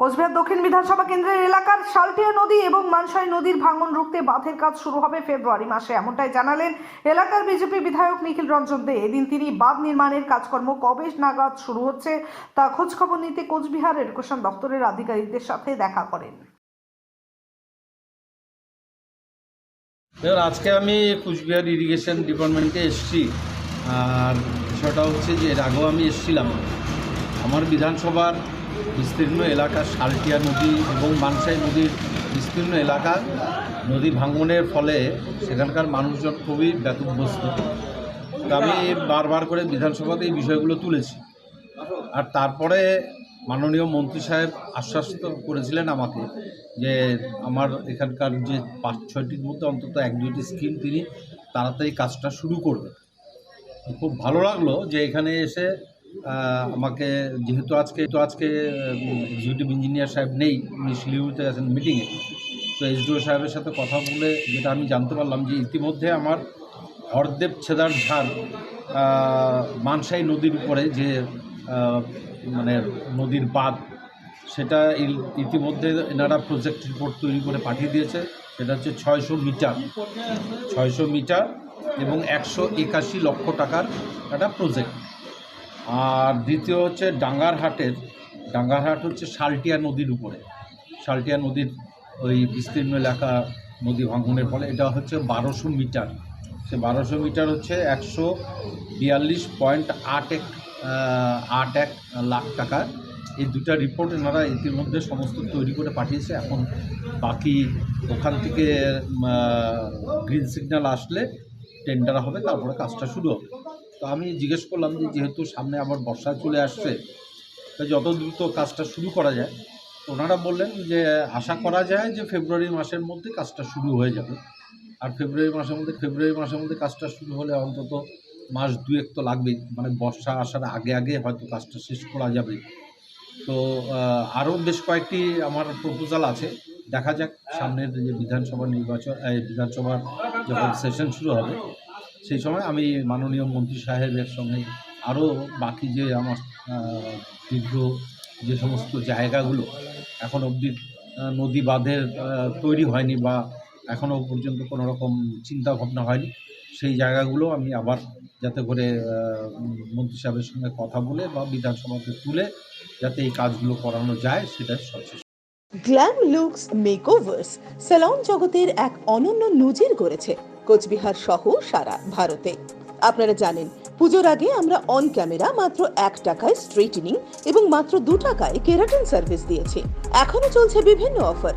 কোচবিহার দক্ষিণ বিধানসভা কেন্দ্রের এলাকার সালটিয়া নদী এবং মানসাই নদীর ভাঙন রুখতে বাঁধের কাজ শুরু হবে ফেব্রুয়ারি মাসে। এমনটাই জানালেন এলাকার বিজেপি বিধায়ক নিখিল রঞ্জন দে। এদিন তিনি বাঁধ নির্মাণের কাজকর্ম কবে নাগাদ শুরু হচ্ছে তা খোঁজখবর নিতে কোচবিহার এডুকেশন দপ্তরের আধিকারিকদের সাথে দেখা করেন। আজকে আমি কুচবিহার ইরিগেশন ডিপার্টমেন্টে এসেছি। আর বিষয়টা হচ্ছে যে, এর আগেও আমি এসেছিলাম। আমার বিধানসভার বিস্তীর্ণ এলাকা শালটিয়া নদী এবং মানসাই নদীর বিস্তীর্ণ এলাকা নদী ভাঙনের ফলে সেখানকার মানুষজন খুবই ব্যতিগ্রস্ত আমি বারবার করে বিধানসভাতে এই বিষয়গুলো তুলেছি। আর তারপরে মাননীয় মন্ত্রী সাহেব আশ্বাস করেছিলেন আমাকে যে আমার এখানকার যে পাঁচ ছয়টির মধ্যে অন্তত এক দুইটি স্কিম তিনি তাড়াতাড়ি কাজটা শুরু করবেন। খুব ভালো লাগল যে এখানে এসে আমাকে, যেহেতু আজকে, তো আজকে এক্সিকিউটিভ ইঞ্জিনিয়ার সাহেব নেই, উনি শিলিগুড়িতে আছেন মিটিংয়ে তো এসডিও সাহেবের সাথে কথা বলে, যেটা আমি জানতে পারলাম যে ইতিমধ্যে আমার হরদেব ছেদার ঝাড় মানসাই নদীর উপরে যে মানে নদীর বাঁধ, সেটা ইতিমধ্যে এনারা প্রজেক্ট রিপোর্ট তৈরি করে পাঠিয়ে দিয়েছে। সেটা হচ্ছে ছয়শো মিটার ছয়শো মিটার এবং একশো একাশি লক্ষ টাকার একটা প্রজেক্ট আর দ্বিতীয় হচ্ছে ডাঙ্গারহাটের, ডাঙ্গারহাট হচ্ছে শালটিয়া নদীর উপরে। শালটিয়া নদীর ওই বিস্তীর্ণ এলাকা নদী ভাঙনের ফলে এটা হচ্ছে বারোশো মিটার। সে বারোশো মিটার হচ্ছে একশো বিয়াল্লিশ পয়েন্ট আট এক আট এক লাখ টাকা। এই দুটা রিপোর্ট এনারা ইতিমধ্যে সমস্ত তৈরি করে পাঠিয়েছে। এখন বাকি ওখান থেকে গ্রিন সিগন্যাল আসলে টেন্ডার হবে, তারপরে কাজটা শুরু হবে। তো আমি জিজ্ঞেস করলাম যে যেহেতু সামনে আবার বর্ষা চলে আসছে, তো যত দ্রুত কাজটা শুরু করা যায়। ওনারা বললেন যে আশা করা যায় যে ফেব্রুয়ারি মাসের মধ্যে কাজটা শুরু হয়ে যাবে। আর ফেব্রুয়ারি মাসের মধ্যে, ফেব্রুয়ারি মাসের মধ্যে কাজটা শুরু হলে অন্তত মাস দুয়েক তো লাগবেই। মানে বর্ষা আসার আগে আগে হয়তো কাজটা শেষ করা যাবে। তো আরও বেশ কয়েকটি আমার প্রপোজাল আছে। দেখা যাক সামনের যে বিধানসভা নির্বাচন বিধানসভার যখন সেশন শুরু হবে সেই সময় আমি মাননীয় মন্ত্রী সাহেবের সঙ্গে আরও বাকি যে আমার দীর্ঘ যে সমস্ত জায়গাগুলো এখন অবধি নদী বাঁধের তৈরি হয়নি বা এখনও পর্যন্ত কোনো রকম চিন্তা ভাবনা হয়নি, সেই জায়গাগুলো আমি আবার যাতে করে মন্ত্রী সাহেবের সঙ্গে কথা বলে বা বিধানসভাতে তুলে যাতে এই কাজগুলো করানো যায়, সেটা সচেষ্ট। গ্ল্যাম লুকস মেকওভার্স স্যালন জগতের এক অনন্য নজির গড়েছে। কোচবিহার সহ সারা ভারতে। আপনারা জানেন, পুজোর আগে আমরা অন ক্যামেরা মাত্র এক টাকায় স্ট্রেটেনিং এবং মাত্র দু টাকায় কেরাটিন সার্ভিস দিয়েছি। এখনও চলছে বিভিন্ন অফার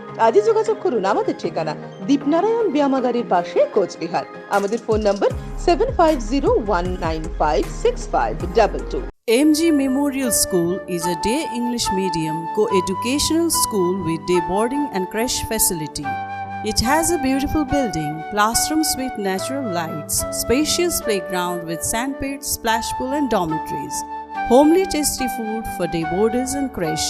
আজই যোগাযোগ করুন আমাদের ঠিকানা দীপনারায়ণ ব্যায়ামাগারের পাশে কোচবিহার আমাদের phone number seven five zero one nine five six five double two MG Memorial School is a day English medium co-educational school with day boarding and creche facility. It has a beautiful building, classrooms with natural lights, spacious playground with sandpit, splash pool and dormitories, homely tasty food for day boarders and creche.